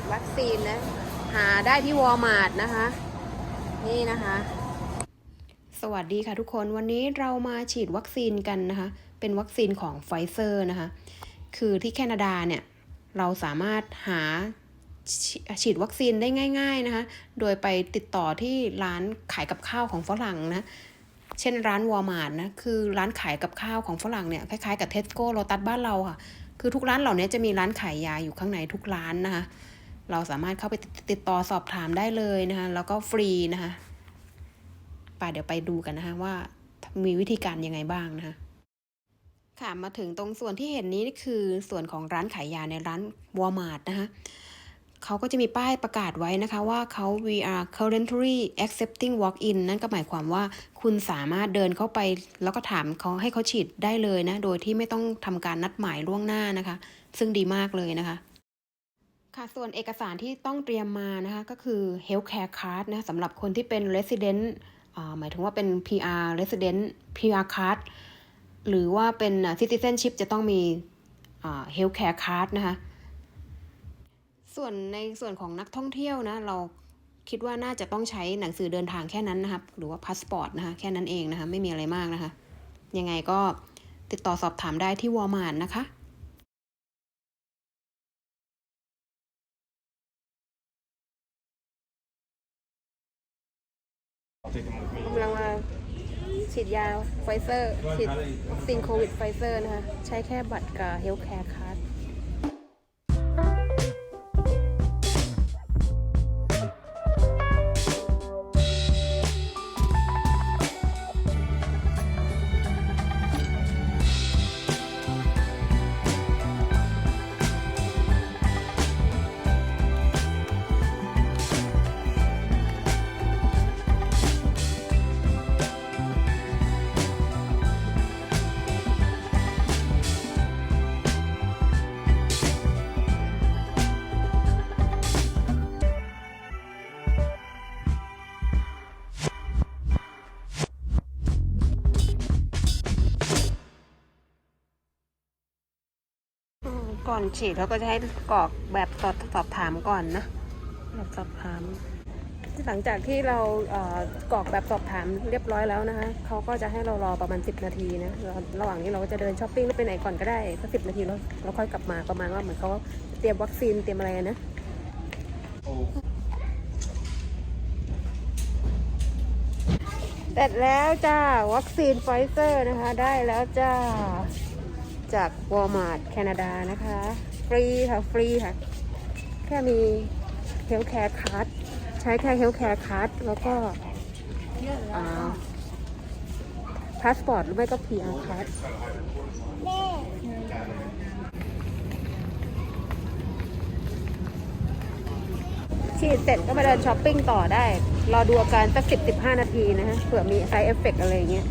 ดวัคซีนนะ หาได้ที่วอลมาร์ทนะคะ นี่นะคะ สวัสดีค่ะทุกคนวันนี้เรามาฉีดวัคซีนกันนะคะ เป็นวัคซีนของไฟเซอร์นะคะ คือที่แคนาดาเนี่ย เราสามารถหาฉีดวัคซีนได้ง่าย ๆนะคะ โดยไปติดต่อที่ร้านขายกับข้าวของฝรั่งนะ เช่นร้านวอลมาร์ทนะ คือร้านขายกับข้าวของฝรั่งเนี่ย คล้ายๆกับเทสโก้โ t ตัสบ้านเราค่ะ คือทุกร้านเหล่านี้จะมีร้านขายยาอยู่ข้างในทุกร้านนะคะ เราสามารถเข้าไปติดต่อสอบถามได้เลยนะคะ แล้วก็ฟรีนะคะไปเดี๋ยวไปดูกันนะคะว่ามีวิธีการยังไงบ้างนะคะค่ะมาถึงตรงส่วนที่เห็นนี้นี่คือส่วนของร้านขายยาในร้านวอลมาร์ทนะคะเขาก็จะมีป้ายประกาศไว้นะคะว่าเขา we are currently accepting walk-in นั่นก็หมายความว่าคุณสามารถเดินเข้าไป แล้วก็ถามเขาให้เขาฉีดได้เลยนะ โดยที่ไม่ต้องทำการนัดหมายล่วงหน้านะคะ ซึ่งดีมากเลยนะคะ ค่ะ ส่วนเอกสารที่ต้องเตรียมมานะคะก็คือ healthcare card นะสำหรับคนที่เป็น resident อ่าหมายถึงว่าเป็น PR resident PR card หรือว่าเป็น citizenship จะต้องมีอ่า healthcare card นะคะส่วนในส่วนของนักท่องเที่ยวนะเราคิดว่าน่าจะต้องใช้หนังสือเดินทางแค่นั้นนะครับหรือว่าพาสปอร์ตนะคะแค่นั้นเองนะคะไม่มีอะไรมากนะคะยังไงก็ติดต่อสอบถามได้ที่วอลมาร์ทนะคะ กำลังมาฉีดยาไฟเซอร์ ฉีดวัคซีนโควิดไฟเซอร์นะคะ ใช้แค่บัตรกับเฮลท์แคร์คัส ก่อนฉีดเขาก็จะให้กรอกแบบสอบสอบถามก่อนนะแบบสอบถาม หลังจากที่เราเกรอกแบบสอบถามเรียบร้อยแล้วนะคะเขาก็จะให้เรารอประมาณ 10 นาทีนะระหว่างนี้เราก็จะเดินช้อปปิ้งหรือไปไหนก่อนก็ได้สักสินาทีแล้วเราค่อยกลับมาประมาณว่าเหมือนเขาเตรียมวัคซีนเตรียมอะไรนะเสร็จแล้วจ้าวัคซีนไฟเซอร์นะคะ ได้แล้วจ้า จากวอลมาร์ทแคนาดานะคะ ฟรีค่ะ ฟรีค่ะ แค่มีเฮลท์แคร์คั d ใช้แค่เฮลท์แคร์คั d แล้วก็พาสปอร์ตหรือไม่ก็ PR คั d ฉีดเสร็จก็มาเดินช้อปปิ้งต่อได้ รอดูอาการสักสิบสิบห้านาทีนะฮะเผื่อมีไซเอฟเฟกอะไรเงี้ย